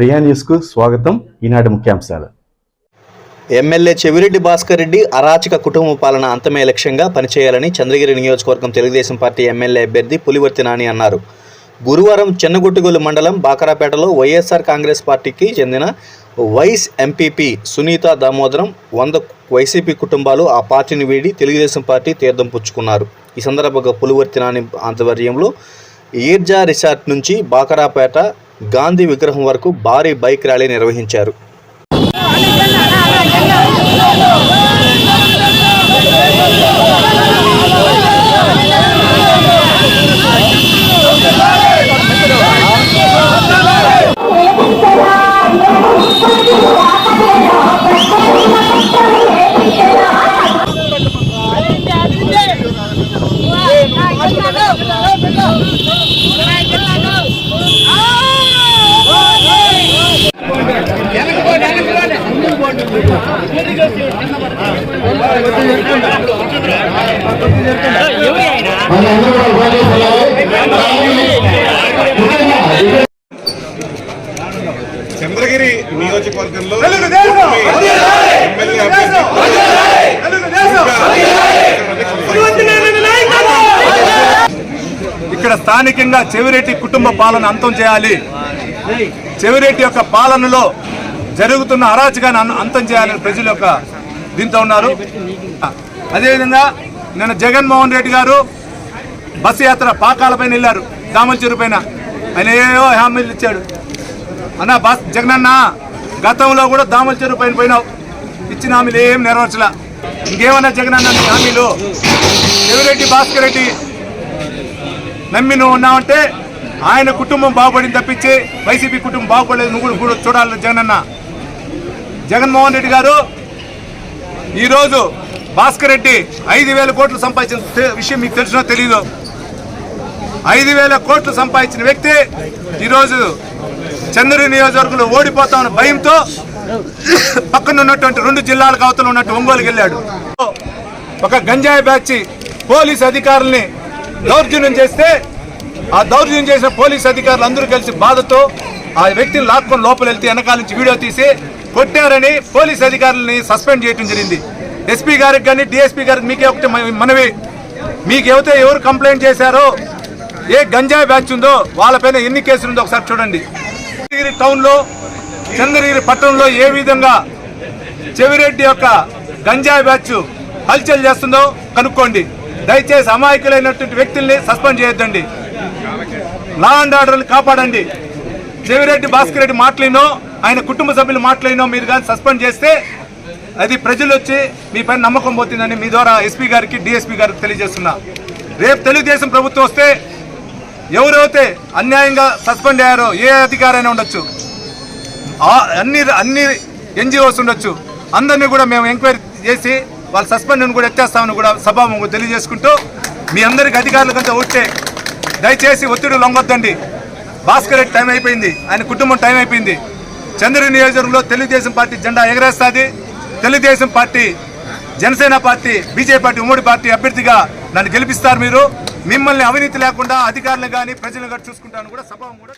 ప్రియా న్యూస్కు స్వాగతం. ఈనాటి ముఖ్యాంశాలు. ఎమ్మెల్యే చెవిరెడ్డి భాస్కర్ రెడ్డి అరాచక కుటుంబ పాలన అంతమే లక్ష్యంగా పనిచేయాలని చంద్రగిరి నియోజకవర్గం తెలుగుదేశం పార్టీ ఎమ్మెల్యే అభ్యర్థి పులివర్తి నాని అన్నారు. గురువారం చెన్నగుట్టుగొల్లు మండలం బాకరాపేటలో వైఎస్ఆర్ కాంగ్రెస్ పార్టీకి చెందిన వైస్ ఎంపీపీ సునీత దామోదరం వంద వైసీపీ కుటుంబాలు ఆ పార్టీని వీడి తెలుగుదేశం పార్టీ తీర్థం పుచ్చుకున్నారు. ఈ సందర్భంగా పులివర్తి నాని ఆధ్వర్యంలో ఈర్జా రిసార్ట్ నుంచి బాకరాపేట గాంధీ విగ్రహం వరకు భారీ బైక్ ర్యాలీ నిర్వహించారు. చంద్రగిరి నియోజకవర్గంలో ఇక్కడ స్థానికంగా చెవిరెడ్డి కుటుంబ పాలన అంతం చేయాలి. చెవిరెడ్డి యొక్క పాలనలో జరుగుతున్న అరాచకాన్ని అంతం చేయాలని ప్రజల యొక్క దీంతో ఉన్నారు. అదేవిధంగా నిన్న జగన్మోహన్ రెడ్డి గారు బస్సు యాత్ర పాకాలపైన వెళ్ళారు దామల చెరువు పైన. ఆయన ఏవో హామీలు ఇచ్చాడు. అన్న బస్ జగనన్న గతంలో కూడా దామల చెరువు పైన పోయినావు. ఇచ్చిన హామీలు ఏం నెరవేర్చలా. ఇంకేమన్నా జగనన్న నీ హామీలు? చెవిరెడ్డి భాస్కర్ రెడ్డి నమ్మి నువ్వు ఉన్నావంటే ఆయన కుటుంబం బాగుపడింది తప్పించి వైసీపీ కుటుంబం బాగుపడలేదు. నువ్వు కూడా చూడాలి జగనన్న. జగన్మోహన్ రెడ్డి గారు ఈరోజు భాస్కర్ రెడ్డి ఐదు వేల కోట్లు సంపాదించిన విషయం మీకు తెలిసినా తెలియదు ఐదు వేల కోట్లు సంపాదించిన వ్యక్తి ఈరోజు చంద్రుడి నియోజకవర్గంలో ఓడిపోతామన్న భయంతో పక్కన ఉన్నటువంటి రెండు జిల్లాలకు అవతల ఉన్నట్టు ఒంగోలుకి వెళ్ళాడు. ఒక గంజాయి బ్యాచ్ పోలీస్ అధికారుల్ని దౌర్జన్యం చేస్తే ఆ దౌర్జన్యం చేసిన పోలీస్ అధికారులు అందరూ కలిసి బాధతో ఆ వ్యక్తిని లాక్కొని లోపల వెళ్తే వెనకాల నుంచి వీడియో తీసి కొట్టారని పోలీస్ అధికారులని సస్పెండ్ చేయడం జరిగింది. ఎస్పీ గారికి కానీ డిఎస్పీ గారికి మీకే ఒకటి మనవి. మీకు ఎవరైతే ఎవరు కంప్లైంట్ చేశారో ఏ గంజాయి బ్యాచ్ ఉందో వాళ్ళపైన ఎన్ని కేసులు ఉందో ఒకసారి చూడండి. చంద్రగిరి టౌన్లో చంద్రగిరి పట్టణంలో ఏ విధంగా చెవిరెడ్డి యొక్క గంజాయి బ్యాచ్ హల్చల్ చేస్తుందో కనుక్కోండి. దయచేసి అమాయకులైనటువంటి వ్యక్తుల్ని సస్పెండ్ చేయొద్దండి. లా అండ్ ఆర్డర్ని కాపాడండి. చెవిరెడ్డి భాస్కర్ రెడ్డి మాట్లాడినో ఆయన కుటుంబ సభ్యులు మాట్లాడినో మీరు కానీ సస్పెండ్ చేస్తే అది ప్రజలు వచ్చి మీ పైన నమ్మకం పోతుందని మీ ద్వారా ఎస్పీ గారికి డిఎస్పీ గారికి తెలియజేస్తున్నా. రేపు తెలుగుదేశం ప్రభుత్వం వస్తే ఎవరైతే అన్యాయంగా సస్పెండ్ అయ్యారో ఏ అధికారైనా ఉండొచ్చు. అన్ని అన్ని ఎన్జిఓస్ ఉండొచ్చు. అందరినీ కూడా మేము ఎంక్వైరీ చేసి వాళ్ళ సస్పెండ్ కూడా ఎత్తేస్తామని కూడా సభాముఖంగా తెలియజేసుకుంటూ మీ అందరికి అధికారులకంతా ఉంటే దయచేసి ఒత్తిడి లొంగొద్దండి. భాస్కర్ రెడ్డి టైం అయిపోయింది. ఆయన కుటుంబం టైం అయిపోయింది. చంద్రుడి నియోజకవర్గంలో తెలుగుదేశం పార్టీ జెండా ఎగరేస్తుంది. Telugu Desam party Janasena party BJP party ఉమ్మడి పార్టీ అభ్యర్థిగా నన్ను గెలిపిస్తారు మీరు. మిమ్మల్ని అవినీతి లేకుండా అధికారులు కానీ ప్రజలు కానీ చూసుకుంటాను కూడా సభ కూడా